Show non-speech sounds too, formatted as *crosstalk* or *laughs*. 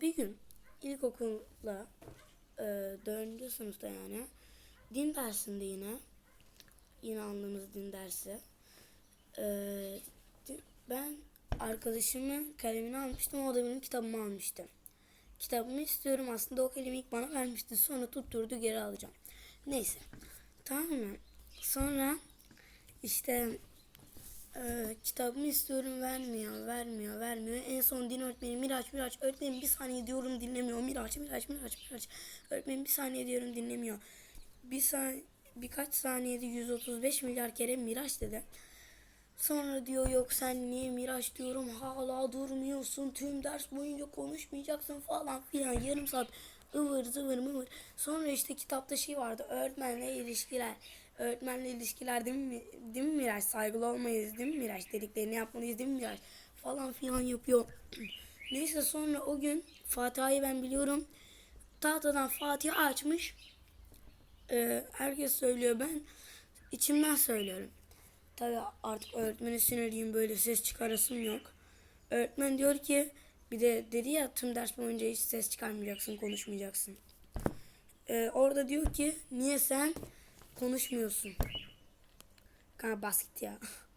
Bir gün ilkokulda e, dördüncü sınıfta yani din dersinde yine yine aldığımız din dersi e, di- ben arkadaşımın kalemini almıştım o da benim kitabımı almıştı. Kitabımı istiyorum aslında o kalemi ilk bana vermişti sonra tutturdu geri alacağım. Neyse tamam mı? Sonra işte ee, kitabımı istiyorum vermiyor, vermiyor, vermiyor. En son din öğretmeni Miraç, Miraç öğretmenim bir saniye diyorum dinlemiyor. Miraç, Miraç, Miraç, Miraç. Öğretmenim bir saniye diyorum dinlemiyor. Bir saniye, birkaç saniyede 135 milyar kere Miraç dedi. Sonra diyor yok sen niye Miraç diyorum hala durmuyorsun tüm ders boyunca konuşmayacaksın falan filan yarım saat ıvır zıvır mıvır. Sonra işte kitapta şey vardı öğretmenle ilişkiler. Öğretmenle ilişkiler değil mi, değil mi Miraç? Saygılı olmayız değil mi Miraç? Dediklerini yapmalıyız değil mi Miraç? Falan filan yapıyor. Neyse sonra o gün Fatiha'yı ben biliyorum. Tahtadan Fatiha açmış. Ee, herkes söylüyor ben içimden söylüyorum. Tabi artık öğretmene sinirliyim böyle ses çıkarasım yok. Öğretmen diyor ki bir de dedi ya tüm ders boyunca hiç ses çıkarmayacaksın konuşmayacaksın. Ee, orada diyor ki niye sen konuşmuyorsun? Kanka bas git ya. *laughs*